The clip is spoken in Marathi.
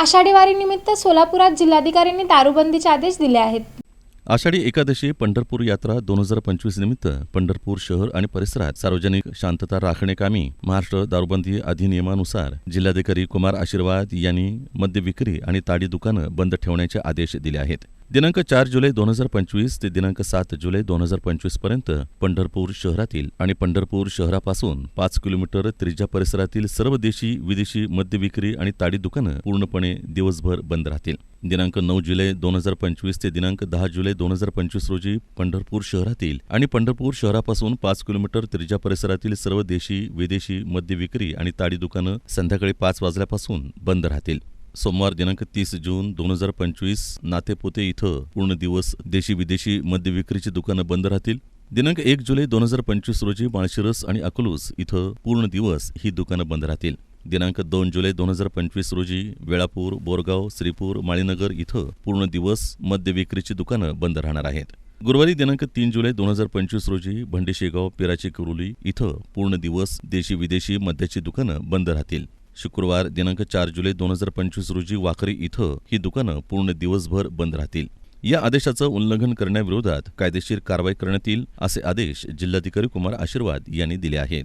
आषाढी वारीनिमित्त सोलापुरात जिल्हाधिकाऱ्यांनी दारूबंदीचे आदेश दिले आहेत. आषाढी एकादशी पंढरपूर यात्रा दोन हजार पंचवीस निमित्त पंढरपूर शहर आणि परिसरात सार्वजनिक शांतता राखण्याकामी महाराष्ट्र दारूबंदी अधिनियमानुसार जिल्हाधिकारी कुमार आशीर्वाद यांनी मद्य विक्री आणि ताडी दुकानं बंद ठेवण्याचे आदेश दिले आहेत. दिनांक चार जुलै दोन हजार पंचवीस ते दिनांक सात जुलै दोन हजार पंचवीसपर्यंत पंढरपूर शहरातील आणि पंढरपूर शहरापासून पाच किलोमीटर त्रिज्या परिसरातील सर्व देशी विदेशी मद्य विक्री आणि ताडी दुकानं पूर्णपणे दिवसभर बंद राहतील. दिनांक नऊ जुलै दोन हजार पंचवीस ते दिनांक दहा जुलै दोन हजार पंचवीस रोजी पंढरपूर शहरातील आणि पंढरपूर शहरापासून पाच किलोमीटर त्रिज्या परिसरातील सर्व देशी विदेशी मद्य विक्री आणि ताडी दुकानं संध्याकाळी पाच वाजल्यापासून बंद राहतील. सोमवार दिनांक तीस जून दोन हजार पंचवीस नातेपोते इथं पूर्ण दिवस देशी विदेशी मद्य विक्रीची दुकानं बंद राहतील. दिनांक एक जुलै दोन हजार पंचवीस रोजी माळशिरस आणि अकलूस इथं पूर्ण दिवस ही दुकानं बंद राहतील. दिनांक दोन जुलै दोन हजार पंचवीस रोजी वेळापूर बोरगाव श्रीपूर माळीनगर इथं पूर्ण दिवस मद्य विक्रीची दुकानं बंद राहणार आहेत. गुरुवारी दिनांक तीन जुलै दोन हजार पंचवीस रोजी भंडेशेगाव पिराची कुरुली इथं पूर्ण दिवस देशी विदेशी मद्याची दुकानं बंद राहतील. शुक्रवार दिनांक चार जुलै दोन हजार पंचवीस रोजी वाखरी इथं ही दुकानं पूर्ण दिवसभर बंद राहतील. या आदेशाचं उल्लंघन करण्याविरोधात कायदेशीर कारवाई करण्यात येईल असे आदेश जिल्हाधिकारी कुमार आशीर्वाद यांनी दिले आहेत.